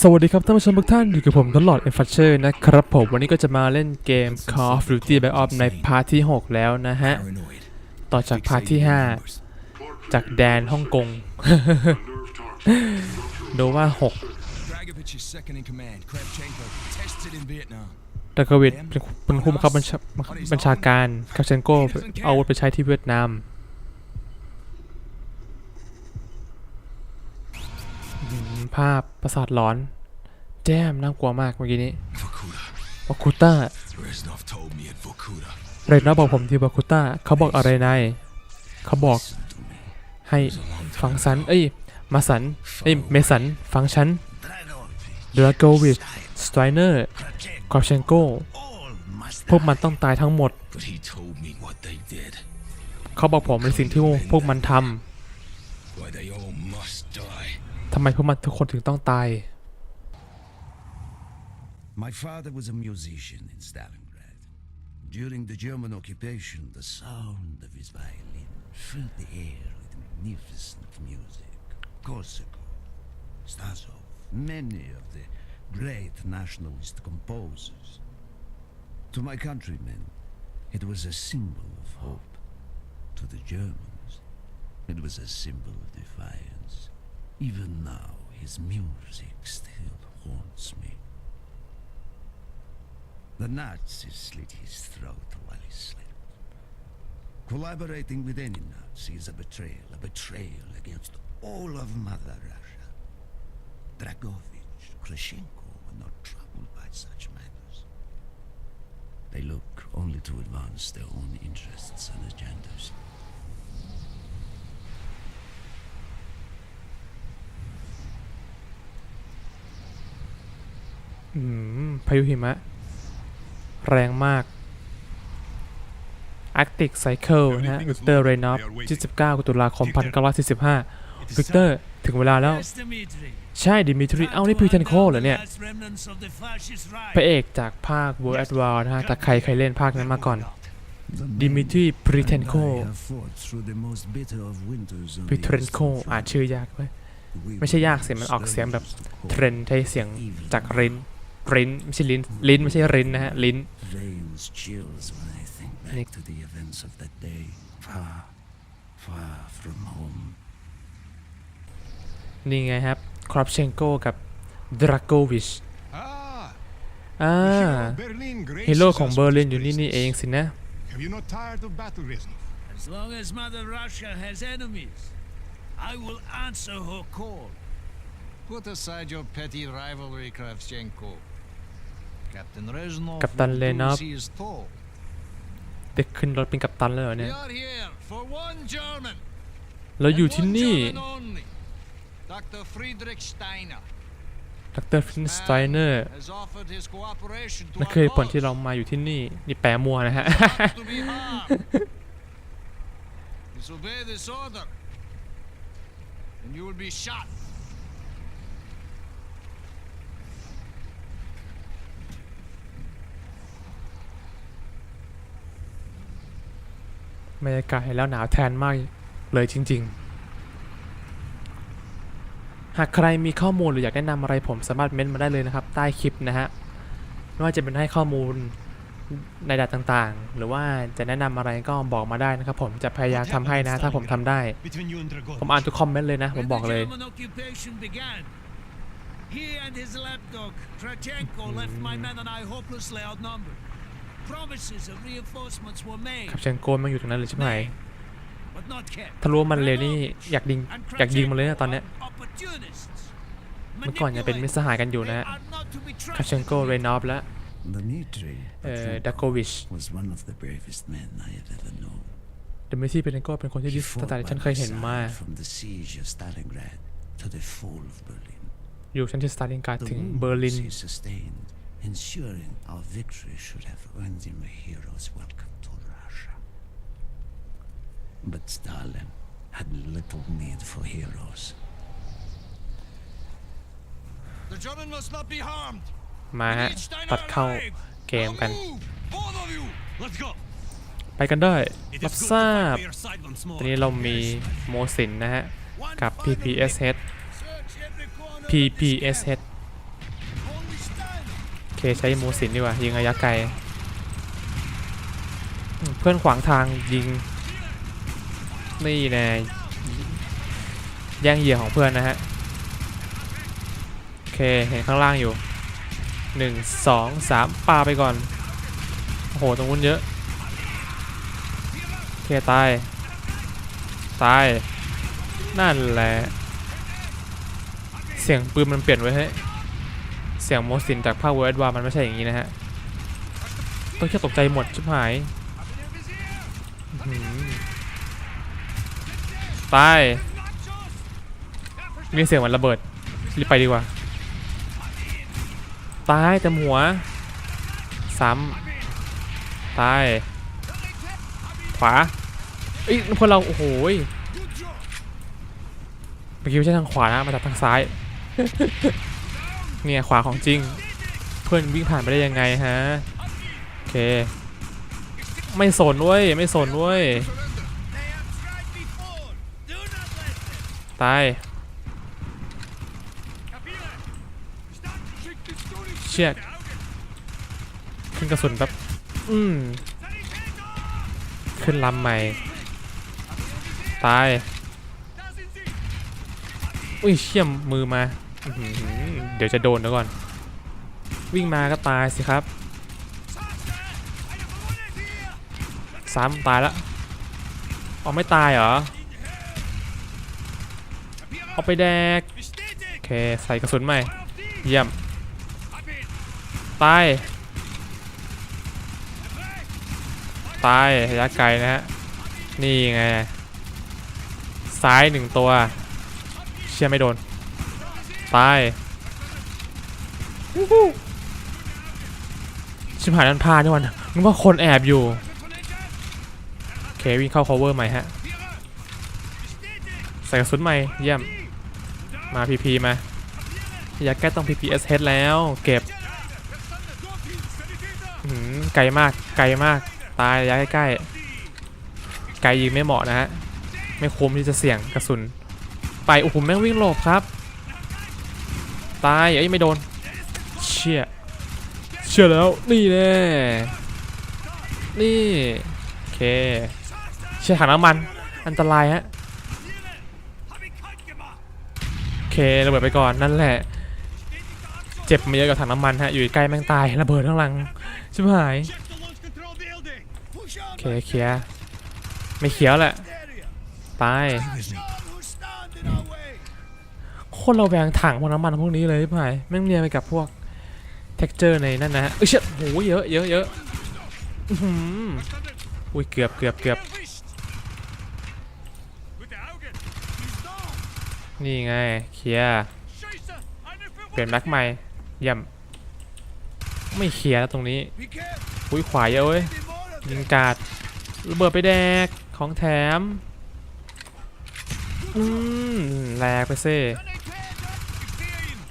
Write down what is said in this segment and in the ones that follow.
สวัสดีครับท่านผู้ชมทุกท่านอยู่กับผมตลอดเอฟฟัชเชอร์นะครับผมวันนี้ก็จะมาเล่นเกม Call of Duty Black Ops ในพาร์ทที่ 6 แล้วนะฮะ ต่อจากพาร์ทที่ 5 จากแดนฮ่องกงดูว่า 6ดากวิดเป็นผู้บังคับบัญชาบัญชาการคาเชนโกเอาอาวุธไปใช้ที่เวียดนามอืม ภาพประสาทหลอน แจมน่ากลัวมากเมื่อกี้นี้ Vorkuta. วาคุต้า Reznov told me at Vorkuta. เรนนะบอกผมที่วาคุต้าเขาบอกอะไรนายเขาบอก Listen to me. ให้ It was a long ฟัง time สัน เอ้ย มาสัน เอ้ย เมสัน ฟังฉันดราโกวิชสไตรเนอร์คอร์เชนโกพวกมันต้องตายทั้งหมด But he told me what they did. เขาบอกผมในสิ่งที่พวกมันท Why ทำไมพวกมันทุกคนถึงต้องตาย My father was a musician in Stalingrad. During the German occupation, the sound of his violin filled the air with magnificent music. Korsakov, Stasov, many of the great nationalist composers. To my countrymen, it was a symbol of hope. To the Germans, it was a symbol of defiance. Even now, his music still haunts me. The Nazis slit his throat while he slept. Collaborating with any Nazi is a betrayal, a betrayal against all of Mother Russia. Dragovich, Krashenko were not troubled by such matters. They look only to advance their own interests and agendas. พายุหิมะ แรงมาก Arctic Cycle นะฮะวิกเตอร์เรนอฟ29 ตุลาคม 1945วิกเตอร์ ถึงเวลาแล้ว Yes, Dmitri. ใช่ดิมิทรี เอ้า นี่พีเทนโคเหรอเนี่ย Last remnants of the fascist พระ right. เอกจากภาค World at War นะฮะแต่ใครเคยเล่นภาคนั้นมาก่อน The men Dmitry and I Pritenko have fought through the most bitter of winters on พิ the เทรนโค Eastern อ่าน Front. ชื่อยากเว้ย We ไม่ใช่ยาก were เสียงมันออกเสียงแบบ strangers to เทร call. นใช้เสียงจากริน รินไม่ใช่ลิ้นลิ้นไม่ใช่รินนะฮะลิ้น Veins chills when I think back Nick. to the events of that day. Far, far from home. นี่ไงครับครอปเชนโกกับดราโกวิช Ah, อ่า the hero of Berlin ฮีโร่ graces ของ us เบอร์ลิน with อยู่นี่ his นี่เอง presence. สินะ Have you not tired of battle, Reznov? As long as Mother Russia has enemies, I will answer her call. Put aside your petty rivalry, Kravchenko. Captain Reznov Captain will do Lenov. as he is told. เด็กขึ้นรถเป็นกัปตันเลยเหรอ We เนี่ย are here for one German. เราอยู่ and ที่ one นี่ German only. Dr. Friedrich Steiner ดรฟินสไตเนอร์ has offered his cooperation to นั่น our คือผลที่ cause. เรามาอยู่ที่นี่ นี่แปลมัวนะฮะ Not to be harmed. Disobey this order, and you will be shot. บรรยากาศแล้วหนาวแทนมากเลยจริง ๆ หากใครมีข้อมูลหรืออยากแนะนำอะไรผมสามารถเม้นต์มาได้เลยนะครับใต้คลิปนะฮะไม่ว่าจะเป็นให้ข้อมูลในดัดต่างๆ หรือว่าจะแนะนำอะไรก็บอกมาได้นะครับผมจะพยายามทำให้นะถ้าผมทำได้ ผมอ่านทุกคอมเมนต์เลยนะ ผมบอกเลย he and his lapdog, Krachenko, left my men and I hopelessly outnumbered. Promises of reinforcements were made, ขับเชนโกนมันอยู่ตรงนั้นเลยใช่ไหม but not kept. ถ้ารู้ว่ามันเร็วนี่อยากยิง And อยากยิงมันเลยนะ Kravchenko ตอนเนี้ย are opportunists. เมื่อก่อนยังเป็นมิตรสหายกันอยู่นะ They are not to be คาเชน trusted. โกเรนอฟและ Dmitry เอ่อ Petrenko ดาโกวิช was one of the bravest men I have ever known. เดมิที่เป็นโกเป็นคนที่ He ที่ fought ตั้งแต่ by ฉันเคย my เห็นมา side from the siege of Stalingrad to the fall of Berlin. อยู่ชั้นที่สตาร์ลิงการ์ด The ถึงเบอร์ลิน wounds he sustained, ensuring our victory should have earned him a hero's welcome to Russia. But Stalin had little need for heroes. The German must not be harmed. มาฮะ Need Steiner ตัดเข้า alive. เกมกัน Now move, both of you. Let's go. ไปกันได้ It รับ is good ทราบ to fight by your side once ต more. อนนี้เรามีโมสินนะฮะ One กับ final PPSH Search every corner of this PPSH camp. เค ใช้มูสินดีกว่า ยิงระยะไกล เพื่อนขวางทางยิง นี่แน่แย่งเหยื่อของเพื่อนนะฮะ โอเค เห็นข้างล่างอยู่หนึ่งสองสามปาไปก่อน โอ้โห ตรงนู้นเยอะ โอเค ตาย ตาย นั่นแหละ เสียงปืนมันเปลี่ยนไว้ให้ เสียงโมสินจากภาคเวิร์ดวามันไม่ใช่อย่างนี้นะฮะต้องแค่ตกใจหมดชิบหายตายมีเสียงเหมือนระเบิดรีบไปดีกว่า ตายแต่หัว ซ้ำตาย ขวาเอ้ยพวกเรา โอ้โหยเมื่อกี้ไม่ใช่ทางขวานะ มาจากทางซ้าย เนี่ยขวาของจริง เพื่อนวิ่งผ่านไปได้ยังไงฮะโอเค ไม่สนเว้ยไม่สนเว้ยตายเชี่ยขึ้นกระสุนแบบอืมขึ้นลำใหม่ ตาย อุ้ยเชี่ยมมือมา เดี๋ยวจะโดนเดี๋ยวก่อน วิ่งมาก็ตายสิครับซ้ำตายแล้วเอาไม่ตายเหรอ เอาไปแดก โอเค ใส่กระสุนใหม่ เยี่ยม ตาย ตายระยะไกลนะฮะ นี่ไง ซ้ายหนึ่งตัว เชี่ยไม่โดน ตายวู้ฮู้ชิบหายนันพลาดนี่วันนึกว่าคนแอบอยู่โอเควิ่งเข้า cover ใหม่ฮะใส่กระสุนใหม่เยี่ยมมา PP มาอยากแก้ต้อง PPSH แล้วเก็บอื้อหือไกลมากไกลมากตายระยะใกล้ๆไกลยิงไม่เหมาะนะฮะไม่คุ้มที่จะเสี่ยงกระสุนไปโอ้โหแม่งวิ่งหลบครับ ตายเอ้ยไม่โดน เชี่ยเชี่ยแล้ว นี่แน่นี่โอเค เชี่ยถังน้ำมัน อันตรายฮะโอเคระเบิดไปก่อนนั่นแหละ เจ็บมาเยอะกับถังน้ำมันฮะ อยู่ใกล้แม่งตายระเบิดข้างหลังชิบหายโอเคเคลียร์ไม่เขียวแหละตาย คตรเราแวงถังพวกน้ำมันพวกนี้เลยชิบหายแม่งเนียนไปกับพวก texture ในนั่นนะฮะเอ้ยเชี่ยโหเยอะเยอะเยอะอื้มอุ้ยเกือบเกือบเกือบนี่ไงเคลียร์เปลี่ยนแม็กใหม่เยี่ยมไม่เคลียร์แล้วตรงนี้อุ้ยขวาเยอะเว้ยยิงกาดระเบิดไปแดกของแถมอืมแลกไปเซ่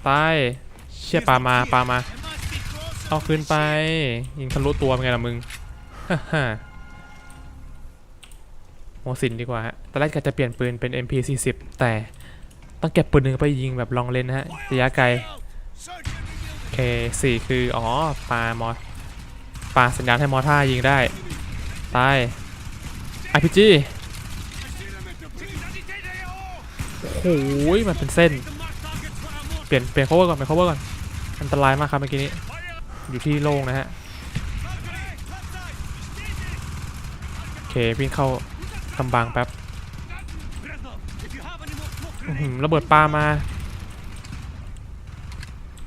ตายเชี่ยปลามาปลามา It must be close เอาคืนไป ยิงทะลุตัวเป็นไงล่ะมึงฮ่าโมสินดีกว่าฮะ ตอนแรกก็จะเปลี่ยนปืนเป็น MP40 แต่ต้องเก็บปืนหนึ่งไปยิงแบบลองเลนนะฮะระยะไกล Search every building. เคสี่คือ อ๋อปลามอปลาสัญญาณให้มอท่ายิงได้ ตาย RPG โอ้โหมันเป็นเส้นเป ลี่ยนเปลี่ยน cover ก่อนเปลี่ยน cover ก่อนอันตรายมากครับเมื่อกี้นี้ อยู่ที่โล่งนะฮะโอเควิ่งเข้ากำบังแป๊บระเบิดปลามา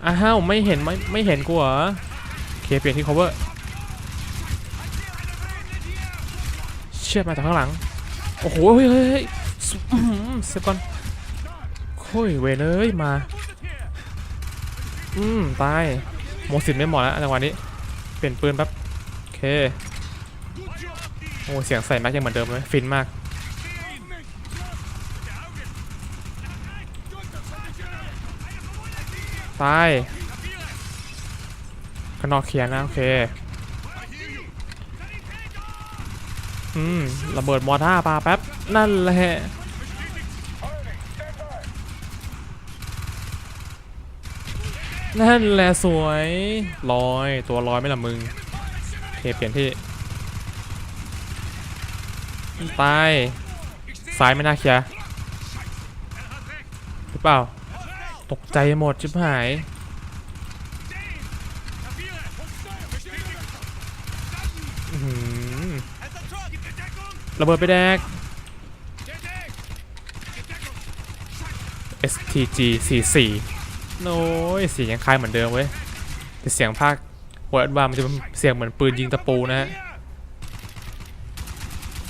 อ้าวไม่เห็นไม่ไม่เห็นกูเหรอโอเคเปลี่ยนที่ cover เชี่ยมาจากข้างหลัง โอ้โห เฮ้ยเฮ้ยเซฟก่อนโค้ยเวเอ้ยมา อืม ตาย โมสินไม่เหมาะแล้วจังหวะนี้ เปลี่ยนปืนแป๊บ โอเค โอ้ เสียงใส่แม็กยังเหมือนเดิมเลย ฟินมาก ตายข้างนอกเคลียร์นะ โอเค อืม ระเบิดมอท่าปาแป๊บ นั่นแหละ นั่นแหละสวยลอยตัวลอยไม่ละมึงโอเคเปลี่ยนที่ตายซ้ายไม่น่าเคลียร์หรือเปล่า ตกใจหมดชิบหายระเบิดไปแดก STG 44 โน้ยเสียงยังคล้ายเหมือนเดิมเว้ยแต่เสียงภาควิร์ดว่ามันจะเป็นเสียงเหมือนปืนยิงตะปูนะฮะ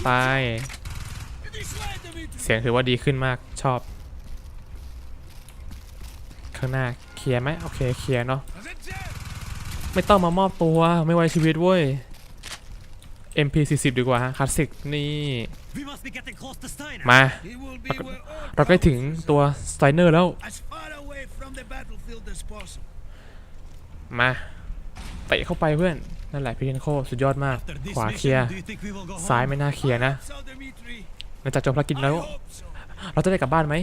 ตายเสียงถือว่าดีขึ้นมากชอบ ข้างหน้าเคลียร์ไหมโอเคเคลียร์เนาะไม่ต้องมามอบตัวไม่ไว้ชีวิตเว้ย MP40 ดีกว่าฮะคลาสสิกนี่มา เราใกล้ถึงตัวสไตเนอร์แล้ว มาเตะเข้าไปเพื่อนนั่นแหละพี่เทนโคสุดยอดมาก After this ขวาเคลียร์ mission, do you think we will go ซ้าย home? ไม่น่าเคลียร์นะ So, Dimitri, หลังจากจบภารกิจ I แล้ว hope so. เราจะได้กลับบ้านไหม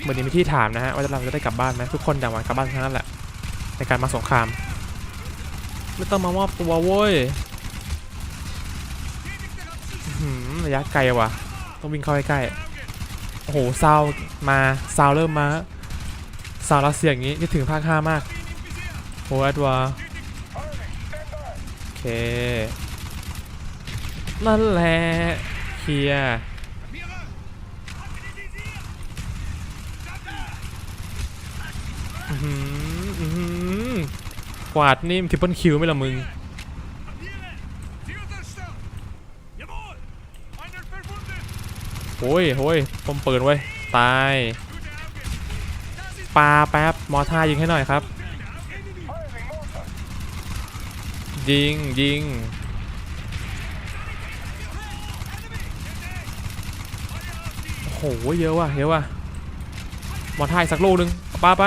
เหมือนนี้มีที่ถามนะฮะว่าเราจะได้กลับบ้านไหมทุกคนอยากมากลับบ้านทั้งนั้นแหละในการมาสงครามไม่ต้องมามอบตัวโว้ยอื้อหือระยะไกลว่ะ ต้องวิ่งเข้าใกล้ๆโอ้โหซาวมาซาวเริ่มมาซาวรัสเซียอย่างนี้คิดถึงภาค 5 มากโหแอดวาโอเค นั่นแหละเคลียร์อื้อหืออื้อหือกวาดนี่มทิปเปิลคิวไม่ละมึง โอ้ยโอ้ยปมปืนไว้ตายปลาแป๊บมอท่ายิงให้หน่อยครับ ยิงยิงโอ้โหเยอะว่ะเยอะว่ะมอท่าอีกสักลูกนึงเอาไป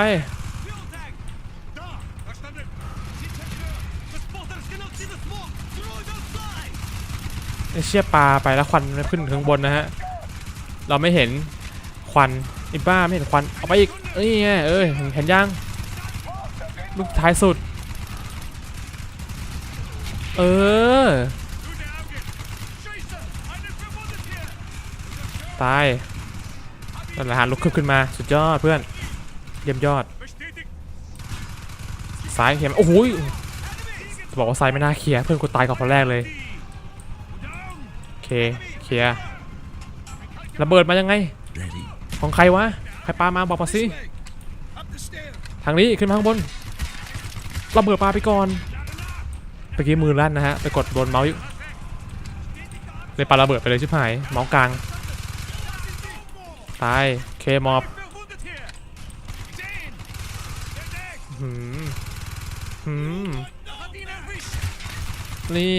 เชี่ยปลาไปแล้วควันมันขึ้นถึงข้างบนนะฮะ เราไม่เห็นควันอ้บ้าไม่เห็นควันเอาไปอีกเอ้ยไงเอ้ยเห็นยังลูกท้ายสุด เออ ตายนั่นแหละฮะลุกขึ้นมาสุดยอดเพื่อน เยี่ยมยอด Bestätigt! ซ้ายเคลียร์ไหมโอ้โหบอกว่าซ้ายไม่น่าเคลียร์เพื่อนกูตายก่อนคนแรกเลย โอเคเคลียร์ ระเบิดมายังไง Ready. ของใครวะ ใครปามาบอกมาสิ Up the stairs. ทางนี้ขึ้นมาข้างบน ระเบิดปลาไปก่อนเมื่อกี้มือลั่นนะฮะ ไปกดโดนเมาส์อยู่เลยปาระเบิดไปเลยชิบหาย เมาส์กลาง ตาย เคมอบ Verwundet hier! Den! Der Deck! หืมหืม Hat ihn erwischt! นี่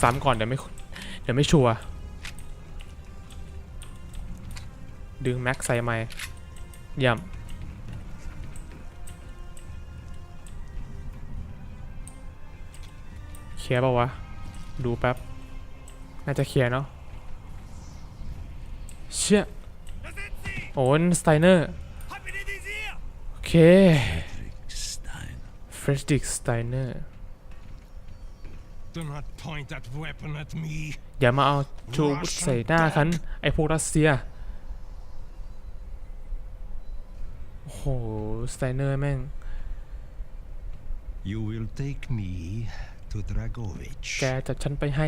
ซ้ำก่อนเดี๋ยวไม่ เดี๋ยวไม่ชัวร์ ดึงแม็กใส่ไม้เยี่ยมเคลียร์เปล่าวะ ดูแป๊บ น่าจะเคลียร์เนาะ เชี่ย Da sind sie! โอ้นสไตเนอร์ Hab ihn in Visier! โอเค Frederick Stein. เฟรดริกสไตเนอร์ Do not point that weapon at me! อย่ามาเอาชูใส่หน้าคัน ไอพวกรัสเซีย โอ้โหสไตเนอร์แม่ง You will take me to Dragovich. แกจับฉันไปให้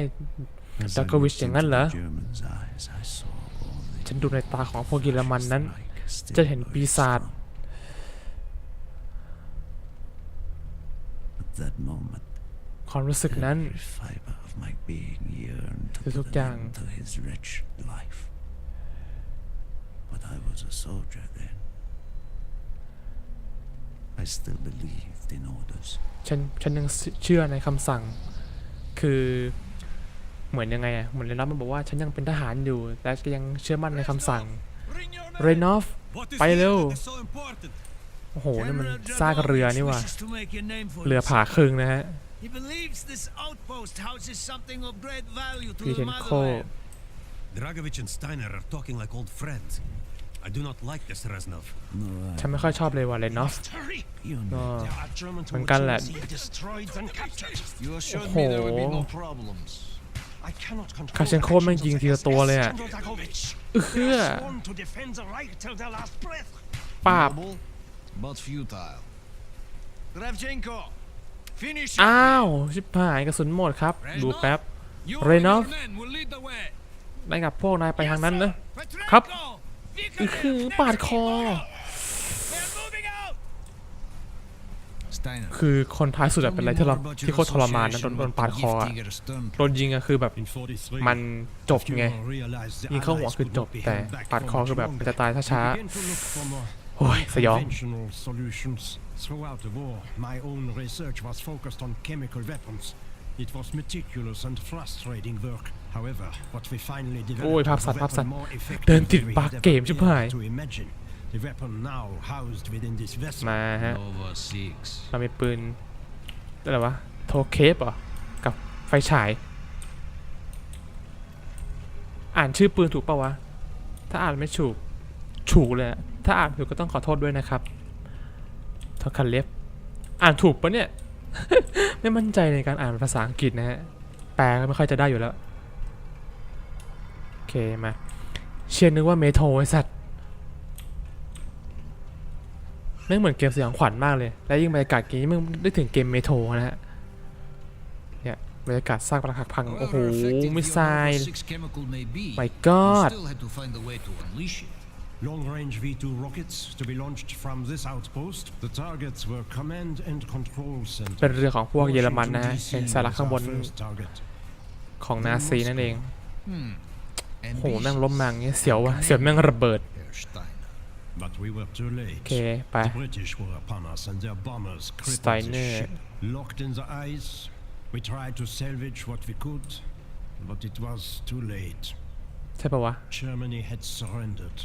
As I Dragovich looked อย่าง into นั้นเหรอ the German's eyes, I saw all the ฉันดูในตาของพวกเยอรมันนั้น strike still จะเห็นปีศาจ strong. At that moment, ความรู้สึกนั้น every fiber of my being yearned to ทุก put ๆอ an ย่าง end to his wretched life. But I was a soldier then. I still believed in orders. ฉันฉันยังเชื่อในคำสั่ง คือเหมือนยังไงอะเหมือนเรนอฟมันบอกว่าฉันยังเป็นทหารอยู่แต่ก็ยังเชื่อมั่นในคำสั่ง Bring your เรนอฟ What is ไป here เร็ว that is so important? โอ้โห นี่มัน General ซากเรือนี่ว่ะ Dragovich wishes to make a name for เรือ himself. ผ่าครึ่งนะฮะ He believes this outpost houses something of great value to พี่ the เทนโค motherland. Dragovich and Steiner are talking like old friends. I do not like this Reznov. No, ฉันไม่ค่อยชอบเลยว่ะเลนอฟ Hurry! you ก็ know. There are German Mình canh là- torpedoes he destroyed and captured. You assured me there would be no problems. I cannot control คาเชนโคแม่งยิงทีละตัวเลยอะ Alexander Dragovich. เอื้อ They are sworn to defend the Reich till their last breath. ป้าบ Noble, but futile. Kravchenko, finish it. อ้าว ชิบหายกระสุนหมดครับ ดูแป๊บ You Renov? and your men will lead the way. ได้กับพวกนายไปทางนั้นนะ Petrenko, ครับ Vikharin, อื้อหือปาดคอ They're moving out. Steiner. คือคนท้ายสุด tell อะ me เป็นอะไรที่เรา more about ที่ your โคตรทรมานนะโดน association โดน with ปาดคออะ Giftiger Stern. โดนยิงอะคือแบบ In 43, มันจบไง few realized the ยิงเข้าหัว Allies คือ would จ not บ be แต่ held back ปาด for คอ much คือแบบ longer. มันจะตายช้า We began to look for more ๆโอ้ยสยอง conventional solutions. Throughout the war, my own research was focused on chemical weapons. It was meticulous and frustrating work. However, what we finally developed โอ้ยภาพ was สั่ a นภาพสั่น weapon more effective เดินติด than we บั๊ก had เกม ever ชิบหาย dared to imagine. The weapon now housed within this vessel มาฮะ Nova 6. เรามีปืนอะไรวะ โทเคปเหรอ กับไฟฉาย อ่านชื่อปืนถูกปะวะ ถ้าอ่านไม่ถูกถูกเลยอะถ้าอ่านถูกก็ต้องขอโทษด้วยนะครับโทคันเล็บ อ่านถูกปะเนี่ย ไม่มั่นใจในการอ่านภาษาอังกฤษนะฮะ แปลก็ไม่ค่อยจะได้อยู่แล้วโอ เคมา เชียร์นึกว่าเมโทรไอสัตว์แม่งเหมือนเกมสยองขวัญมากเลย และยิ่งบรรยากาศเกมนี้มึงได้ถึงเกมเมโทรนะฮะ เนี่ยบรรยากาศซากปรักหักพัง โอ้โห However effective มิส your ไซ Nova ล์6 chemical may be, My you god still had to find a way to unleash it. Long-range V2 rockets to be launched from this outpost. The targets were command and control เป็น center. เรือของพวกเยอรมันนะฮะ Washington, เห็น DC สาระข้างบน was our first target. ของนาซีนั่นเอง Hmm. โหแม่งล้มมาอย่างเงี้ยเสียววะเสียวแม่งระเบิด Herr Steiner. But we were too โอ late. เคไป The British were upon us and their bombers crippled Steiner. the ship. Locked in the ice, we tried to salvage what we could, but it was too late. ใช่ปะวะ Germany had surrendered,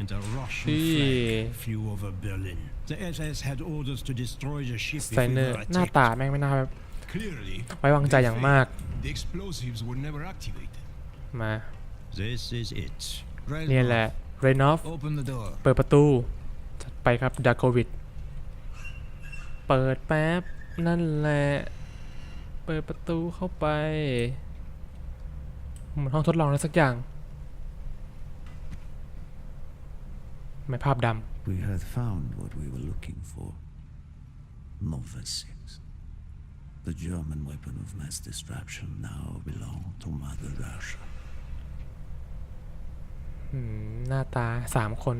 and a Russian Hey. flag flew over Berlin. The SS had orders to destroy the ship ส if ไต we เนอ were ร์หน้า attacked. ตาแม่งไม่น่าแบบ Clearly, ไว้วางใจอย่างมาก the explosives were never activated. มา This is it. เนี่ยแหละเรนอฟ Open the door. เปิดประตู จัดไปครับดาโกวิด เปิดแป๊บ นั่นแหละ เปิดประตูเข้าไป เหมือนห้องทดลองอะไรสักอย่างทำไม่ภาพด We had found what we were looking for. Nova 6. The German weapon of mass destruction now belonged to Mother Russia. ำอืมหน้าตาสามคน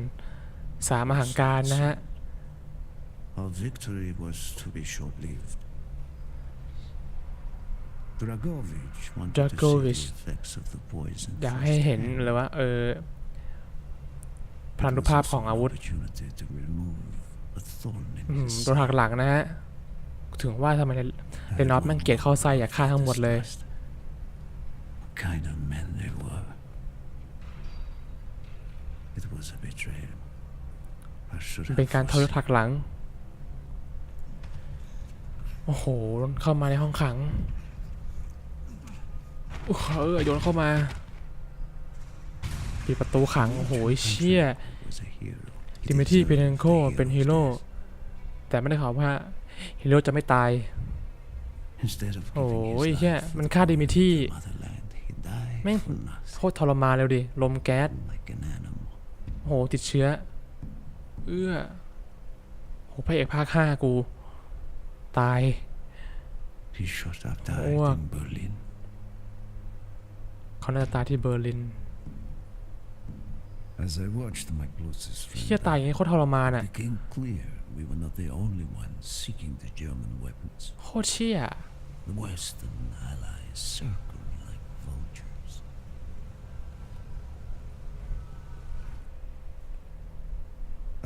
สามมหังการนะฮะ Our victory was to be short-lived. Dragovich wanted to see Dragovich. the effects of the poison. อยากให้เห็นเลยว่า เออพลันุภาพของอาวุธ opportunity to remove a thorn in อืม his โดนหักหลังนะฮะ ถึงว่าทำไมเรนอฟแม่งเกลียดเข้าไส้อยากฆ่าทั้งหมดเลย What kind of men they were. It was a betrayal. I should มัน have เป็นการทรยศ foreseen. หักหลัง โอ้โหเข้ามาในห้องขังอุ๊ยเออโยนเข้ามาปิดประตูขัง โอ้โหเชี่ย was a hero. He ดิมิทรี deserved เพเนนโค the hero's เป็นฮีโร่ death. แต่ไม่ได้ข่าวว่าฮีโร่จะไม่ตาย Instead of โอ้ giving ย his เชี่ย life มัน for ฆ่า the ดิมิทรี motherland, he died แม่ง for nothing, โคตรทรมานเลยดิ ลมแก๊ส like an animal. โอ้โหติดเชื้อ เอื้อโหพระเอกภาคห้ากู ตาย He should have died Wow. in Berlin. เขาน่าจะตายที่เบอร์ลิน As I watched my closest เชี่ย friend ตายอย่างงี้โคตรทรมาน die, อะ it became clear we were not the only ones seeking the German weapons. โคตรเชี่ย The Western allies circled like vultures.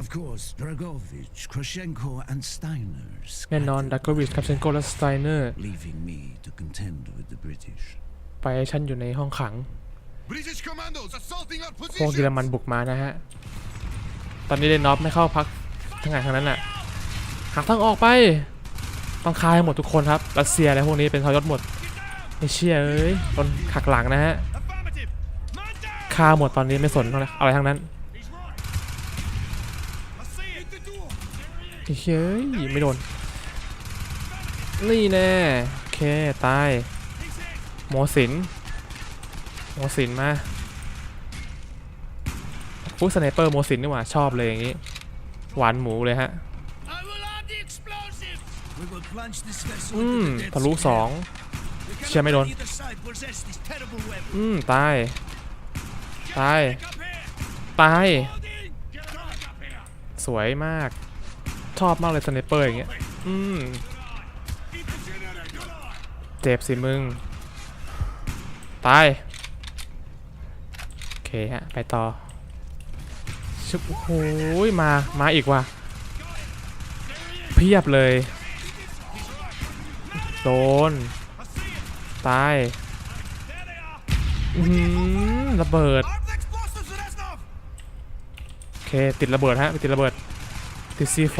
Of course, Dragovich, Krashenko, and Steiner แน่นอน scattered ดักโกวิชคาเชนโกและสไตเนอร์ leaving me to contend with the British. ไปให้ฉันอยู่ในห้องขัง British commandos assaulting our พวกเยอร position. มันบุกมานะฮะ ตอนนี้เรนนอฟไม่เข้าพักทั้งไหนทั้งนั้นน่ะ หาทางออกไป ต้องฆ่าให้หมดทุกคนครับ รัสเซียอะไรพวกนี้เป็นทรยศหมดไอเชี่ยเอ้ยโดนขักหลังนะฮะ Affirmative. Man down. ฆ่าหมดตอนนี้ไม่สนอะไรทั้งนั้น เฮ้ยไม่โดน นี่แน่โอเค ตายโมสินโมสินมาฟูสไนเปอร์โมสินนี่หว่า ชอบเลยอย่างนี้ หวานหมูเลยฮะ อืมทะลุสองเชียไม่โดน อืม ตาย ตาย ตาย สวยมาก ชอบมากเลยสไนเปอร์อย่างเงี้ย อืม เจ็บสิมึง ตาย โอเคฮะ ไปต่อชุบโอ้โหมา มาอีกว่ะ เพียบเลย โดน ตายอือหือระเบิด โอเค ติดระเบิดฮะ ไปติดระเบิด ติด C4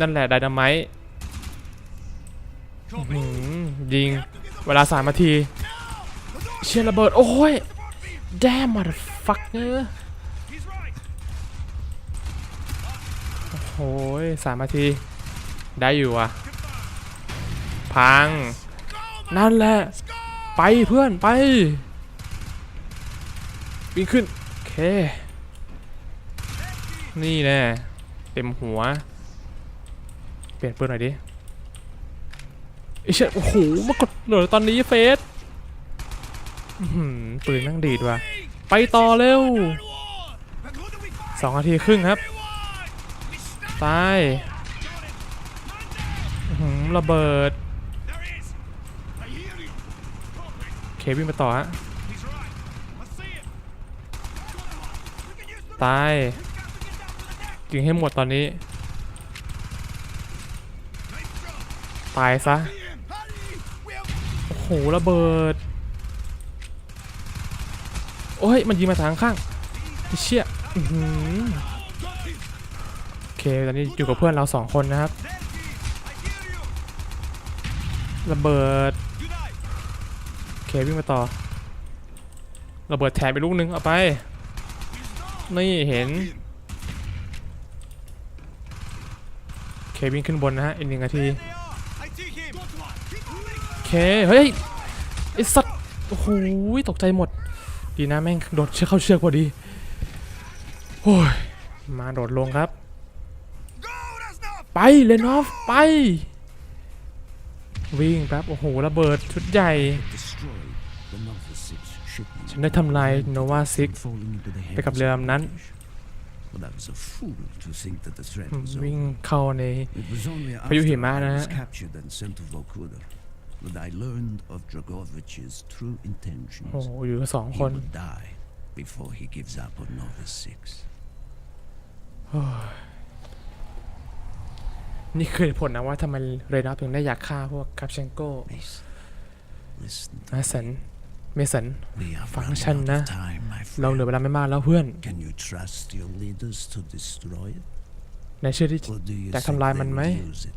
นั่นแหละไดนาไมต์ยิง เวลาสามนาที เชียร์ระเบิด โอ้ย damn motherfucker โอ้ยสามนาที ได้อยู่อะ พัง นั่นแหละ ไปเพื่อนไปวิ่งขึ้น โอเค นี่แน่เต็มหัว เปลี่ยนปืนหน่อยดิไอ้เชี่ยโอ้โหมากดเหลือตอนนี้เฟสปืนนั่งดีดว่ะ ไปต่อเร็วสองนาทีครึ่งครับ ตายหือระเบิด เควิ่งไปต่อฮะ ตาย ยิงให้หมดตอนนี้ ตายซะ โอ้โหระเบิด โอ้ย มันยิงมาทางข้างเชี่ยโอเค ตอนนี้อยู่กับเพื่อนเราสองคนนะครับ ระเบิด โอเค วิ่งมาต่อ ระเบิดแถมไปลูกนึง เอาไป นี่เห็น โอ เควิ่งขึ้นบนนะฮะอีกหนึ่งนาที I see him! โอเคเฮ้ยไอสัตว์โอ้โหตกใจหมด ดีนะแม่งโดดเชือกเข้าเชือกพอดีโอ้ยมาโดดลงครับ ไปเลนอฟไป วิ่งแป๊บโอ้โหระเบิดชุดใหญ่ Destroyed the Nova 6 shipment. ฉันได้ทำลายโนวาซิก Falling into the ไปกับ hands เรือ of ลำนั้น British. But I was a fool to think that the threat อืม was วิ่ง over. เข้าใน It was only พายุ after หิมะ I นะ was ฮะ captured and sent to Vokuda that I learned of Dragovich's true โอ้ intentions. โหอยู่กันสอง He คน would die before he gives up on Nova 6. นี่คือเหตุผลนะว่าทำไมเรนับถึงได้อยากฆ่าพวกคาปเชนโก Mason, listen to มาสัน เมสัน We have Phán run sanh out á. of time, my เราเหลือ friend. เวลาไม่มากแล้วเพื่อน Can you trust your leaders to destroy it? ในเชื่อที่ Or do you อยาก think ทำลาย they มันไหม will use it?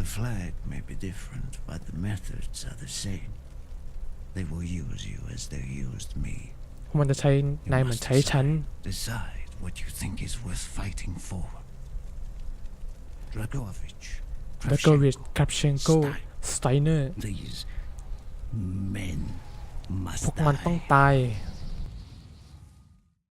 The flag may be different, but the methods are the same. They will use you as they used me. มันจะใช้ You นายเหมือน must ใช้ฉัน decide, decide what you think is worth fighting for. Dragovich, แล้วก็วิด Kravchenko, คาปเชนโกสไตเนอร์ these men must พวกมันต้องตาย